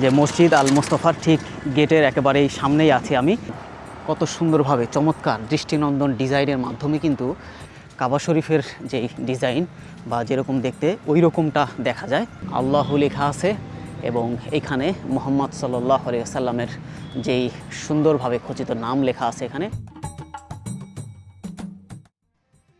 যে মসজিদ আল মোস্তফার ঠিক গেটের একেবারেই সামনেই আছি আমি। কত সুন্দরভাবে চমৎকার দৃষ্টিনন্দন ডিজাইনের মাধ্যমে কিন্তু কাবা শরীফের যে ডিজাইন বা যেরকম দেখতে ওই রকমটা দেখা যায়। আল্লাহ লেখা আছে এবং এখানে মোহাম্মদ সাল্লাহ সাল্লামের যেই সুন্দরভাবে খচিত নাম লেখা আছে এখানে।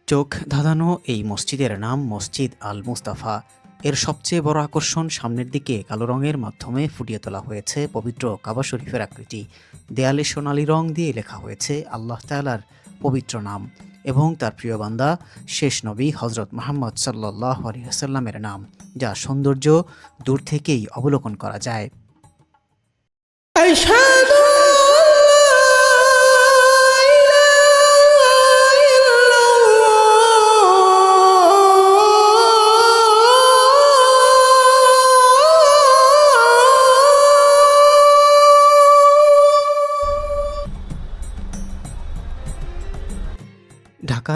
চোখ ধাঁধানো এই মসজিদের নাম মসজিদ আল মুস্তাফা। এর সবচেয়ে বড় আকর্ষণ সামনের দিকে কালো রঙের মাধ্যমে ফুটিয়ে তোলা হয়েছে পবিত্র কাবা শরীফের আকৃতি। দেয়ালে সোনালী রং দিয়ে লেখা হয়েছে আল্লাহ তাআলার পবিত্র নাম এবং তার প্রিয় বান্দা, শেষ নবী হজরত মোহাম্মদ সাল্লাহ আলিয়াল্লামের নাম, যা সৌন্দর্য দূর থেকেই অবলোকন করা যায়।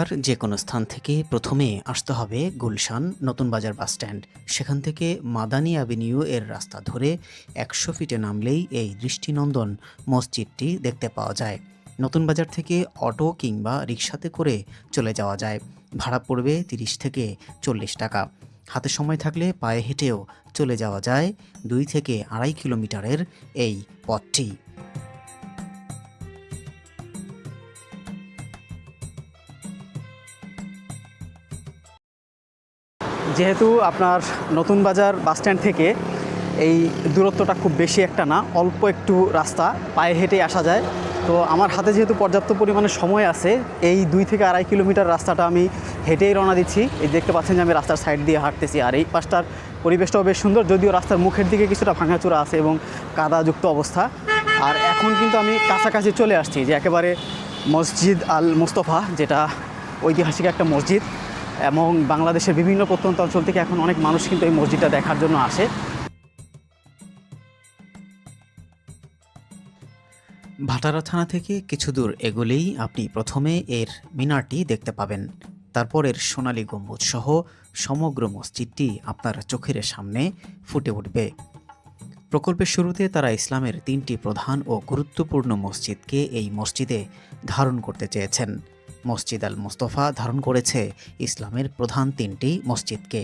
ঢাকার যে কোনো স্থান থেকে প্রথমে আসতে হবে গুলশান নতুন বাজার বাস স্ট্যান্ড। সেখান থেকে মাদানী অ্যাভিনিউ এর রাস্তা ধরে একশো ফিটে নামলেই এই দৃষ্টিনন্দন মসজিদটি দেখতে পাওয়া যায়। নতুন বাজার থেকে অটো কিংবা রিক্সাতে করে চলে যাওয়া যায়। ভাড়া পড়বে তিরিশ থেকে চল্লিশ টাকা। হাতে সময় থাকলে পায়ে হেঁটেও চলে যাওয়া যায়। দুই থেকে আড়াই কিলোমিটারের এই পথটি। যেহেতু আপনার নতুন বাজার বাস স্ট্যান্ড থেকে এই দূরত্বটা খুব বেশি একটা না, অল্প একটু রাস্তা, পায়ে হেঁটে আসা যায়। তো আমার হাতে যেহেতু পর্যাপ্ত পরিমাণে সময় আছে, এই দুই থেকে আড়াই কিলোমিটার রাস্তাটা আমি হেঁটেই রওনা দিচ্ছি। এই দেখতে পাচ্ছেন যে আমি রাস্তার সাইড দিয়ে হাঁটতেছি, আর এই পাশটার পরিবেশটাও বেশ সুন্দর, যদিও রাস্তার মুখের দিকে কিছুটা ভাঙাচোরা আছে এবং কাদাযুক্ত অবস্থা। আর এখন কিন্তু আমি কাছাকাছি চলে আসছি যে একেবারে মসজিদ আল মুস্তফা যেটা ঐতিহাসিক একটা মসজিদ। এবং বাংলাদেশের বিভিন্ন প্রত্যন্ত অঞ্চল থেকে এখন অনেক মানুষ কিন্তু এই মসজিদটা দেখার জন্য আসে। ভাটারা থানা থেকে কিছু দূর এগোলেই আপনি প্রথমে এর মিনারটি দেখতে পাবেন। তারপর এর সোনালী গম্বুজ সহ সমগ্র মসজিদটি আপনার চোখের সামনে ফুটে উঠবে। প্রকল্পের শুরুতে তারা ইসলামের তিনটি প্রধান ও গুরুত্বপূর্ণ মসজিদকে এই মসজিদে ধারণ করতে চেয়েছেন। মসজিদ আল মুস্তফা ধারণ করেছে ইসলামের প্রধান তিনটি মসজিদকে।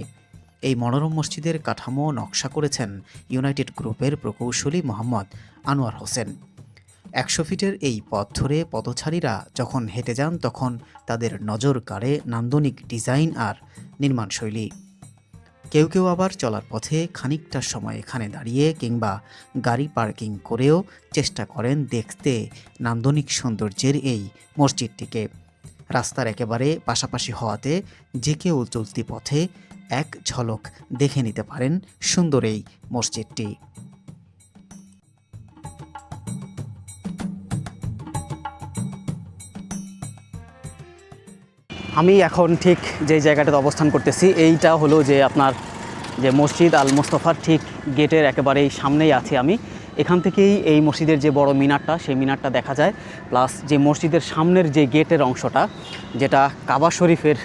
এই মনোরম মসজিদের কাঠামো নকশা করেছেন ইউনাইটেড গ্রুপের প্রকৌশলী মোহাম্মদ আনোয়ার হোসেন। একশো ফিটের এই পথ ধরে পথচারীরা যখন হেঁটে যান, তখন তাদের নজর কাড়ে নান্দনিক ডিজাইন আর নির্মাণশৈলী কেউ কেউ আবার চলার পথে খানিকটা সময় এখানে দাঁড়িয়ে কিংবা গাড়ি পার্কিং করেও চেষ্টা করেন দেখতে নান্দনিক সৌন্দর্যের এই মসজিদটিকে। রাস্তার একেবারে পাশাপাশি হওয়াতে যে কেউ চলতি পথে এক ঝলক দেখে নিতে পারেন সুন্দর এই মসজিদটি। আমি এখন ঠিক যে জায়গাটাতে অবস্থান করতেছি, এইটা হলো যে আপনার যে মসজিদ আল মোস্তফার ঠিক গেটের একেবারেই সামনেই আছি আমি। এখান থেকেই এই মসজিদের যে বড় মিনারটা, সেই মিনারটা দেখা যায়। প্লাস যে মসজিদের সামনের যে গেটের অংশটা, যেটা কাবা শরীফের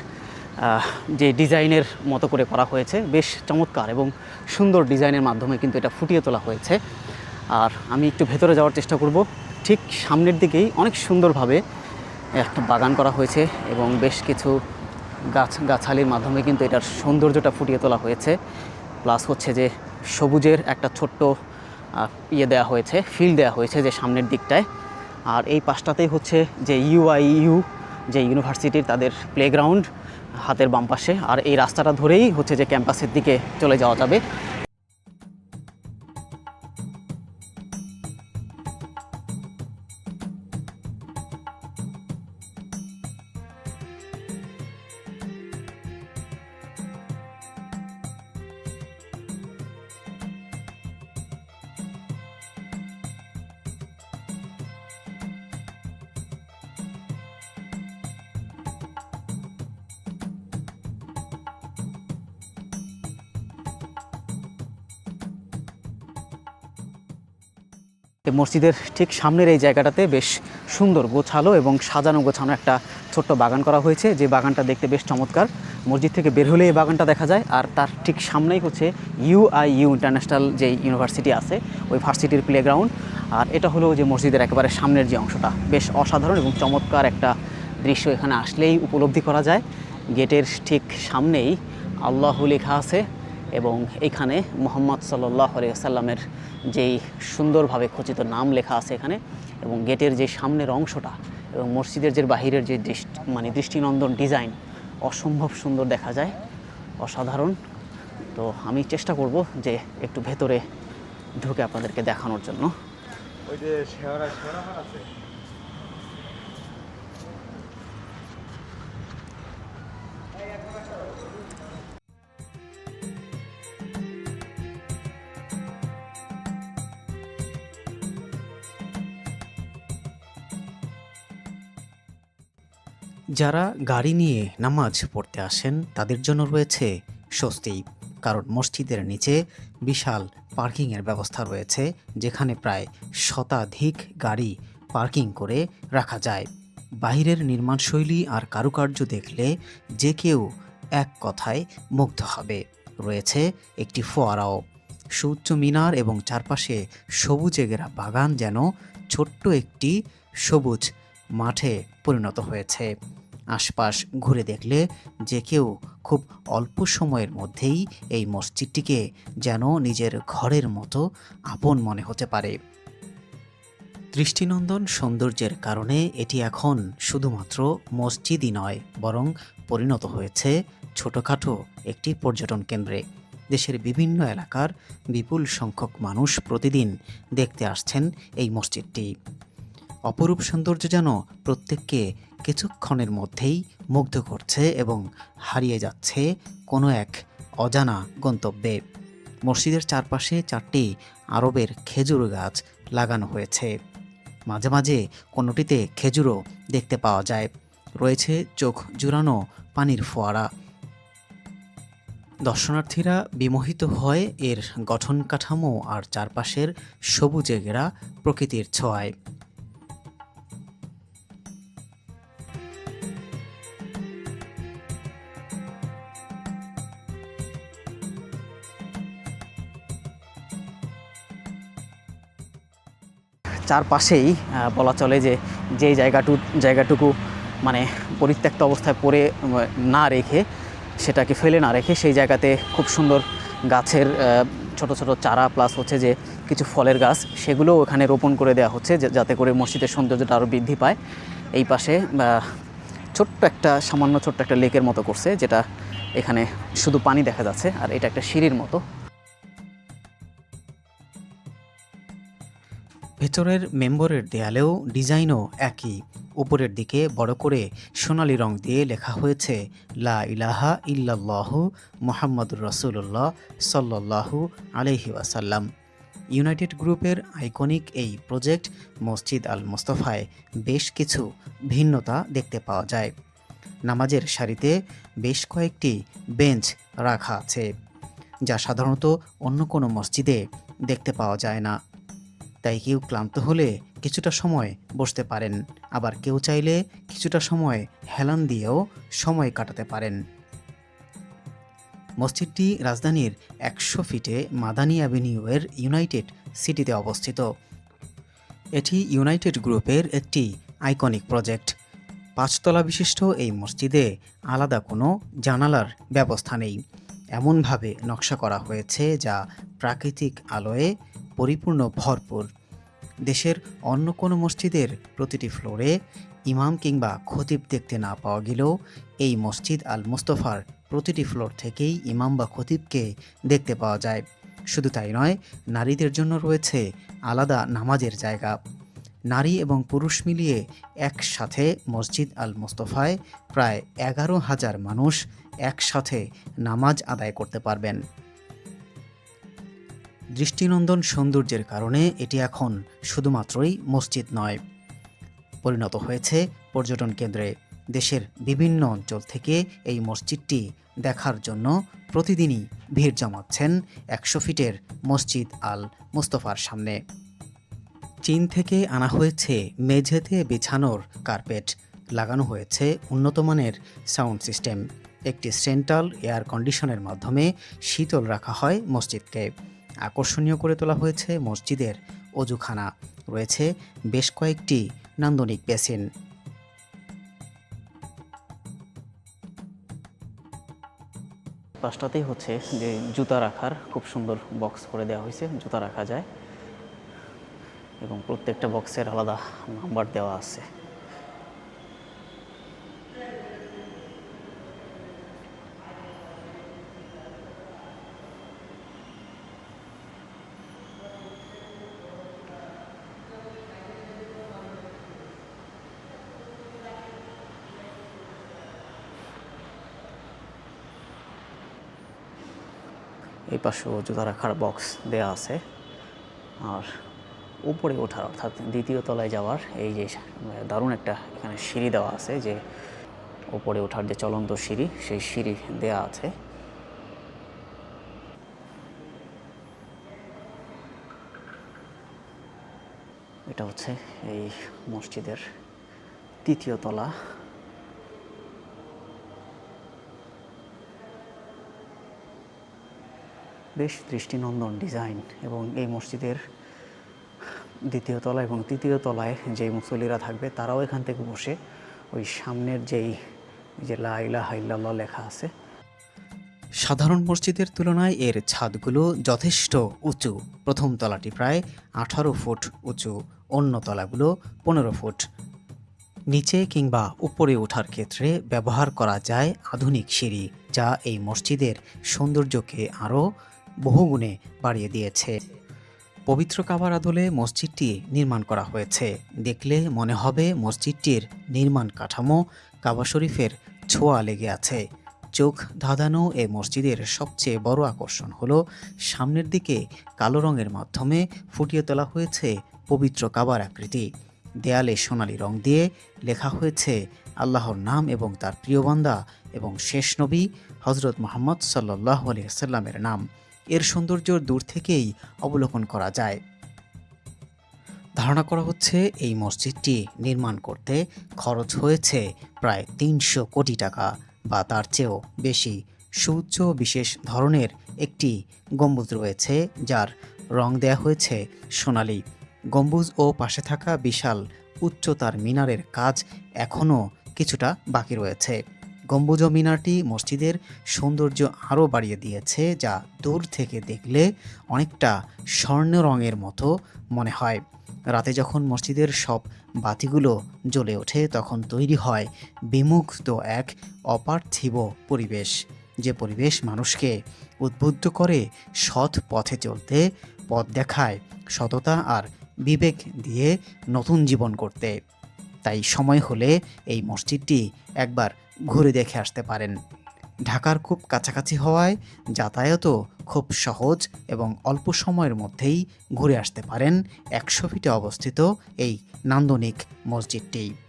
যে ডিজাইনের মতো করে করা হয়েছে, বেশ চমৎকার এবং সুন্দর ডিজাইনের মাধ্যমে কিন্তু এটা ফুটিয়ে তোলা হয়েছে। আর আমি একটু ভেতরে যাওয়ার চেষ্টা করব। ঠিক সামনের দিকেই অনেক সুন্দরভাবে একটা বাগান করা হয়েছে এবং বেশ কিছু গাছ, গাছালির মাধ্যমে কিন্তু এটার সৌন্দর্যটা ফুটিয়ে তোলা হয়েছে। প্লাস হচ্ছে যে সবুজের একটা ছোট্ট ইয়ে দেওয়া হয়েছে ফিল দেওয়া হয়েছে যে সামনের দিকটায়। আর এই পাশটাতেই হচ্ছে যে ইউআইইউ যে ইউনিভার্সিটির তাদের প্লেগ্রাউন্ড হাতের বাম পাশে। আর এই রাস্তাটা ধরেই হচ্ছে যে ক্যাম্পাসের দিকে চলে যাওয়া যাবে। মসজিদের ঠিক সামনের এই জায়গাটাতে বেশ সুন্দর গোছালো এবং সাজানো গোছানো একটা ছোট্ট বাগান করা হয়েছে। যে বাগানটা দেখতে বেশ চমৎকার। মসজিদ থেকে বের হলে এই বাগানটা দেখা যায়। আর তার ঠিক সামনেই হচ্ছে ইউআইইউ ইন্টারন্যাশনাল যে ইউনিভার্সিটি আছে, ওই ভার্সিটির প্লেগ্রাউন্ড আর এটা হলো যে মসজিদের একেবারে সামনের যে অংশটা। বেশ অসাধারণ এবং চমৎকার একটা দৃশ্য এখানে আসলেই উপলব্ধি করা যায়। গেটের ঠিক সামনেই আল্লাহ লেখা আছে। এবং এখানে মোহাম্মদ সাল্লাহ সাল্লামের যেই সুন্দরভাবে খচিত নাম লেখা আছে এখানে এবং গেটের যে সামনের অংশটা এবং মসজিদের যে বাহিরের যে দৃষ্টি মানে দৃষ্টিনন্দন ডিজাইন অসম্ভব সুন্দর দেখা যায়, অসাধারণ। তো আমি চেষ্টা করব যে একটু ভেতরে ঢুকে আপনাদেরকে দেখানোর জন্য। ওই যে শেওড়া মাঠ আছে? যারা গাড়ি নিয়ে নামাজ পড়তে আসেন, তাদের জন্য রয়েছে স্বস্তি। কারণ মসজিদের নিচে বিশাল পার্কিংয়ের ব্যবস্থা রয়েছে, যেখানে প্রায় শতাধিক গাড়ি পার্কিং করে রাখা যায়। বাইরের নির্মাণশৈলী আর কারুকার্য দেখলে যে কেউ এক কথায় মুগ্ধ হবে। রয়েছে একটি ফোয়ারাও। সুউচ্চ মিনার এবং চারপাশে সবুজে ঘেরা বাগান যেন ছোট্ট একটি সবুজ মাঠে পরিণত হয়েছে। আশপাশ ঘুরে দেখলে যে কেউ খুব অল্প সময়ের মধ্যেই এই মসজিদটিকে যেন নিজের ঘরের মতো আপন মনে হতে পারে। দৃষ্টিনন্দন সৌন্দর্যের কারণে এটি এখন শুধুমাত্র মসজিদই নয়, বরং পরিণত হয়েছে ছোটোখাটো একটি পর্যটন কেন্দ্রে। দেশের বিভিন্ন এলাকার বিপুল সংখ্যক মানুষ প্রতিদিন দেখতে আসছেন এই মসজিদটি। অপরূপ সৌন্দর্য যেন প্রত্যেককে কিছুক্ষণের মধ্যেই মুগ্ধ করছে এবং হারিয়ে যাচ্ছে কোনো এক অজানা গন্তব্যে। মসজিদের চারপাশে চারটি আরবের খেজুর গাছ লাগানো হয়েছে। মাঝে মাঝে কোনোটিতে খেজুরও দেখতে পাওয়া যায়। রয়েছে চোখ জুড়ানো পানির ফোয়ারা। দর্শনার্থীরা বিমোহিত হয় এর গঠন কাঠামো আর চারপাশের সবুজে ঘেরা প্রকৃতির ছোঁয়ায়। চারপাশেই বলা চলে যে যে জায়গাটু, জায়গাটুকু মানে পরিত্যক্ত অবস্থায় পড়ে না রেখে, সেটাকে ফেলে না রেখে সেই জায়গাতে খুব সুন্দর গাছের ছোট ছোট চারা প্লাস হচ্ছে যে, কিছু ফলের গাছ সেগুলো ওখানে রোপণ করে দেওয়া হচ্ছে যাতে করে মসজিদের সৌন্দর্যটা আরও বৃদ্ধি পায়। এই পাশে ছোট্ট একটা, সামান্য ছোট্ট একটা লেকের মতো করছে, যেটা এখানে শুধু পানি দেখা যাচ্ছে, আর এটা একটা সিঁড়ির মতো। ভেতরের মেম্বরের দেয়ালেও ডিজাইনও একই। উপরের দিকে বড় করে সোনালি রং দিয়ে লেখা হয়েছে, লা ইলাহা ইল্লাল্লাহু মোহাম্মদুর রসুল্লাহ সাল্লাল্লাহু আলহি ওয়াসাল্লাম। ইউনাইটেড গ্রুপের আইকনিক এই প্রজেক্ট মসজিদ আল মোস্তফায় বেশ কিছু ভিন্নতা দেখতে পাওয়া যায়। নামাজের সারিতে বেশ কয়েকটি বেঞ্চ রাখা আছে, যা সাধারণত অন্য কোনো মসজিদে দেখতে পাওয়া যায় না। তাই কেউ ক্লান্ত হলে কিছুটা সময় বসতে পারেন। আবার কেউ চাইলে কিছুটা সময় হেলান দিয়েও সময় কাটাতে পারেন। মসজিদটি রাজধানীর একশো ফিটে মাদানী অ্যাভিনিউয়ের ইউনাইটেড সিটিতে অবস্থিত। এটি ইউনাইটেড গ্রুপের একটি আইকনিক প্রজেক্ট। পাঁচতলা বিশিষ্ট এই মসজিদে আলাদা কোনো জানালার ব্যবস্থা নেই। এমনভাবে নকশা করা হয়েছে যা প্রাকৃতিক আলোয় পরিপূর্ণ ভরপুর। দেশের অন্য কোনো মসজিদের প্রতিটি ফ্লোরে ইমাম কিংবা খতিব দেখতে না পাওয়া গেলেও এই মসজিদ আল মুস্তফার প্রতিটি ফ্লোর থেকেই ইমাম বা খতিবকে দেখতে পাওয়া যায়। শুধু তাই নয়, নারীদের জন্য রয়েছে আলাদা নামাজের জায়গা। নারী এবং পুরুষ মিলিয়ে একসাথে মসজিদ আল মুস্তফায় প্রায় এগারো হাজার মানুষ একসাথে নামাজ আদায় করতে পারবেন। দৃষ্টিনন্দন সৌন্দর্যের কারণে এটি এখন শুধুমাত্রই মসজিদ নয়। পরিণত হয়েছে পর্যটন কেন্দ্রে। দেশের বিভিন্ন অঞ্চল থেকে এই মসজিদটি দেখার জন্য প্রতিদিনই ভিড় জমাচ্ছেন একশো ফিটের মসজিদ আল মুস্তফার সামনে। চীন থেকে আনা হয়েছে মেঝেতে বিছানোর কার্পেট। লাগানো হয়েছে উন্নতমানের সাউন্ড সিস্টেম। একটি সেন্ট্রাল এয়ার কন্ডিশনের মাধ্যমে শীতল রাখা হয় মসজিদকে। আকর্ষণীয় করে তোলা হয়েছে মসজিদের অজুখানা। রয়েছে বেশ কয়েকটি নান্দনিক বেসিন। পাশটাতেই হচ্ছে যে জুতা রাখার খুব সুন্দর বক্স করে দেওয়া হয়েছে, জুতা রাখা যায়। এবং প্রত্যেকটা বক্সের আলাদা নাম্বার দেওয়া আছে। এই পাশেও জুতা রাখার বক্স দেয়া আছে। আর উপরে ওঠার অর্থাৎ দ্বিতীয় তলায় যাওয়ার এই যে, দারুণ একটা এখানে সিঁড়ি দেওয়া আছে যে, উপরে ওঠার যে চলন্ত সিঁড়ি, সেই সিঁড়ি দেয়া আছে। এটা হচ্ছে এই মসজিদের তৃতীয় তলা। বেশ দৃষ্টিনন্দন ডিজাইন এবং এই মসজিদের দ্বিতীয় তলা এবং তৃতীয় তলায় যেই মুসল্লিরা থাকবে, তারাও এখান থেকে বসে ওই সামনের যেই যে লা ইলাহা লেখা আছে। সাধারণ মসজিদের তুলনায় এর ছাদগুলো যথেষ্ট উঁচু। প্রথম তলাটি প্রায় আঠারো ফুট উঁচু, অন্য তলাগুলো পনেরো ফুট। নিচে কিংবা উপরে ওঠার ক্ষেত্রে ব্যবহার করা যায় আধুনিক সিঁড়ি, যা এই মসজিদের সৌন্দর্যকে আরও বহুগুণে বাড়িয়ে দিয়েছে। পবিত্র কাবার আদলে মসজিদটি নির্মাণ করা হয়েছে। দেখলে মনে হবে মসজিদটির নির্মাণ কাঠামো কাবা শরীফের ছোঁয়া লেগে আছে। চোখ ধাঁধানো এ মসজিদের সবচেয়ে বড় আকর্ষণ হলো, সামনের দিকে কালো রঙের মাধ্যমে ফুটিয়ে তোলা হয়েছে পবিত্র কাবার আকৃতি। দেয়ালে সোনালি রং দিয়ে লেখা হয়েছে, আল্লাহর নাম এবং তার প্রিয় বান্দা এবং শেষ নবী হজরত মোহাম্মদ সাল্লাহ আলিয়াল্লামের নাম। এর সৌন্দর্য দূর থেকেই অবলোকন করা যায়। ধারণা করা হচ্ছে এই মসজিদটি নির্মাণ করতে খরচ হয়েছে প্রায় তিনশো কোটি টাকা বা তার চেয়েও বেশি। সুউচ্চ বিশেষ ধরনের একটি গম্বুজ রয়েছে যার রং দেয়া হয়েছে সোনালি। গম্বুজ ও পাশে থাকা বিশাল উচ্চতার মিনারের কাজ এখনও কিছুটা বাকি রয়েছে। গম্বুজ মিনারটি মসজিদের সৌন্দর্য আরও বাড়িয়ে দিয়েছে, যা দূর থেকে দেখলে অনেকটা স্বর্ণ রঙের মতো মনে হয়। রাতে যখন মসজিদের সব বাতিগুলো জ্বলে ওঠে, তখন তৈরি হয় বিমুগ্ধ এক অপার্থিব পরিবেশ। যে পরিবেশ মানুষকে উদ্বুদ্ধ করে সৎ পথে চলতে, পথ দেখায়, সততা আর বিবেক দিয়ে নতুন জীবন করতে। তাই সময় হলে এই মসজিদটি একবার ঘুরে দেখে আসতে পারেন। ঢাকার খুব কাছাকাছি হওয়ায় যাতায়াতও খুব সহজ এবং অল্প সময়ের মধ্যেই ঘুরে আসতে পারেন একশো ফিটে অবস্থিত এই নান্দনিক মসজিদটি।